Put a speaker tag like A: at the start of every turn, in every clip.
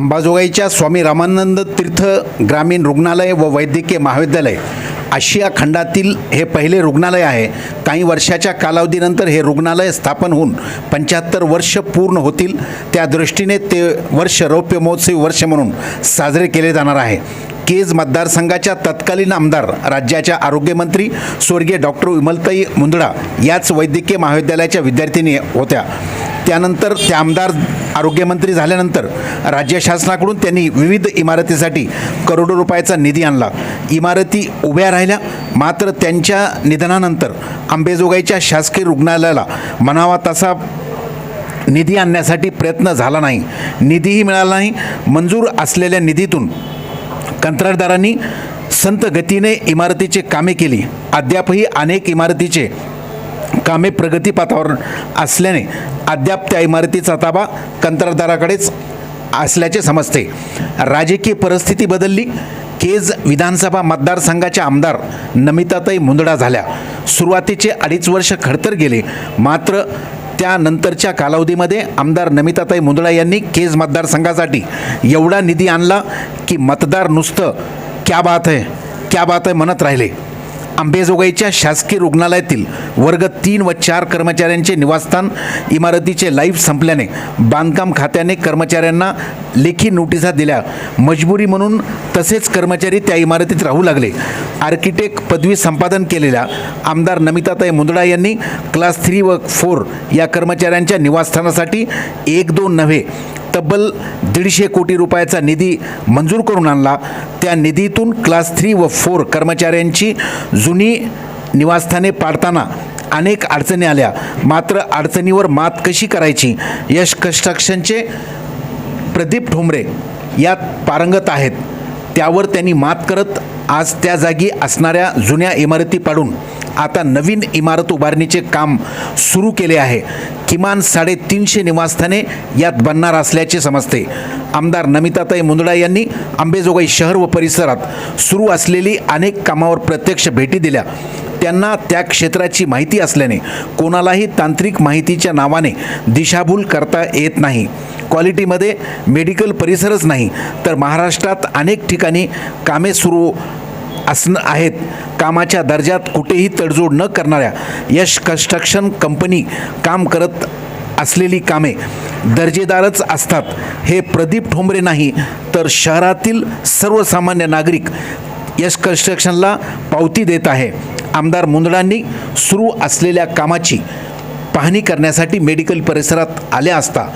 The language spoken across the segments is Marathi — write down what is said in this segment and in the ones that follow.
A: अंबाजोगाईच्या स्वामी रामानंद तीर्थ ग्रामीण रुग्णालय व वैद्यकीय महाविद्यालय आशिया खंडातील हे पहिले रुग्णालय आहे. काही वर्षाच्या कालावधीनंतर हे रुग्णालय स्थापन होऊन पंच्याहत्तर वर्ष पूर्ण होतील. त्या दृष्टीने ते वर्ष रौप्य महोत्सवी वर्ष म्हणून साजरे केले जाणार आहे. केज मतदारसंघाच्या तत्कालीन आमदार राज्याच्या आरोग्यमंत्री स्वर्गीय डॉक्टर विमलताई मुंदडा याच वैद्यकीय महाविद्यालयाच्या विद्यार्थिनी होत्या. त्यानंतर ते आमदार आरोग्यमंत्री झाल्यानंतर राज्य शासनाकडून त्यांनी विविध इमारतीसाठी करोडो रुपयाचा निधी आणला. इमारती उभ्या राहिल्या मात्र त्यांच्या निधनानंतर आंबेजोगाईच्या शासकीय रुग्णालयाला म्हणावा तसा निधी आणण्यासाठी प्रयत्न झाला नाही. निधीही मिळाला नाही. मंजूर असलेल्या निधीतून कंत्राटदारांनी संत गतीने इमारतीचे कामे केली. अद्यापही अनेक इमारतीचे कामे प्रगतीपथावर असल्याने अद्याप त्या इमारतीचा ताबा कंत्राटदाराकडेच असल्याचे समजते. राजकीय परिस्थिती बदलली. केज विधानसभा मतदारसंघाच्या आमदार नमिताताई मुंदडा झाल्या. सुरुवातीचे अडीच वर्ष खडतर गेले. मात्र त्यानंतरच्या कालावधीमध्ये आमदार नमिताताई मुंदडा यांनी केज मतदारसंघासाठी एवढा निधी आणला की मतदार नुसतं क्या बात आहे क्या बात आहे म्हणत राहिले. आंबेजोगाईच्या शासकीय रुग्णालयातील वर्ग तीन व चार कर्मचाऱ्यांचे निवासस्थान इमारतीचे लाईफ संपल्याने बांधकाम खात्याने कर्मचाऱ्यांना लेखी नोटिसा दिल्या. मजबुरी म्हणून तसेच कर्मचारी त्या इमारतीत राहू लागले. आर्किटेक्ट पदवी संपादन केलेल्या आमदार नमिताताई मुंदडा यांनी क्लास थ्री व फोर या कर्मचाऱ्यांच्या निवासस्थानासाठी एक दोन नव्हे तब्बल दीडशे कोटी रुपयाचा निधी मंजूर करून आणला. त्या निधीतून क्लास थ्री व फोर कर्मचाऱ्यांची जुनी निवासस्थाने पाडताना अनेक अडचणी आल्या. मात्र अडचणीवर मात कशी करायची? यश कन्स्ट्रक्शनचे प्रदीप ठोंबरे यात पारंगत आहेत. त्यावर त्यांनी मात करत आज त्या जागी असणाऱ्या जुन्या इमारती पाडून आता नवीन इमारत उभारणीचे काम सुरू केले आहे. किमान साडेतीनशे निवासस्थाने यात बनणार असल्याचे समजते. आमदार नमिताताई मुंदडा यांनी अंबेजोगाई शहर व परिसरात सुरू असलेली अनेक कामावर प्रत्यक्ष भेटी दिल्या. त्यांना त्या क्षेत्राची माहिती असल्याने कोणालाही तांत्रिक माहितीच्या नावाने दिशाभूल करता येत नाही. क्वालिटीमध्ये मेडिकल परिसरच नाही तर महाराष्ट्रात अनेक ठिकाणी कामे सुरू असणं आहेत. कामाच्या दर्जात कुठेही तडजोड न करणाऱ्या यश कन्स्ट्रक्शन कंपनी काम करत असलेली कामे दर्जेदारच असतात. हे प्रदीप ठोंबरे नाही तर शहरातील सर्वसामान्य नागरिक यश कन्स्ट्रक्शनला पावती देत आहे. आमदार मुंदडांनी सुरू असलेल्या कामाची पाहणी करण्यासाठी मेडिकल परिसरात आल्या असता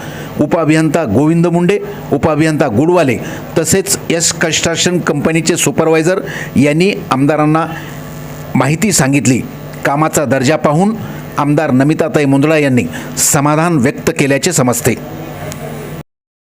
A: उपअभियंता गोविंद मुंडे उपअभियंता गुडवाले तसेच एस कन्स्ट्रक्शन कंपनीचे सुपरवायझर यांनी आमदारांना माहिती सांगितली. कामाचा दर्जा पाहून आमदार नमिताताई मुंदळा यांनी समाधान व्यक्त केल्याचे समजते.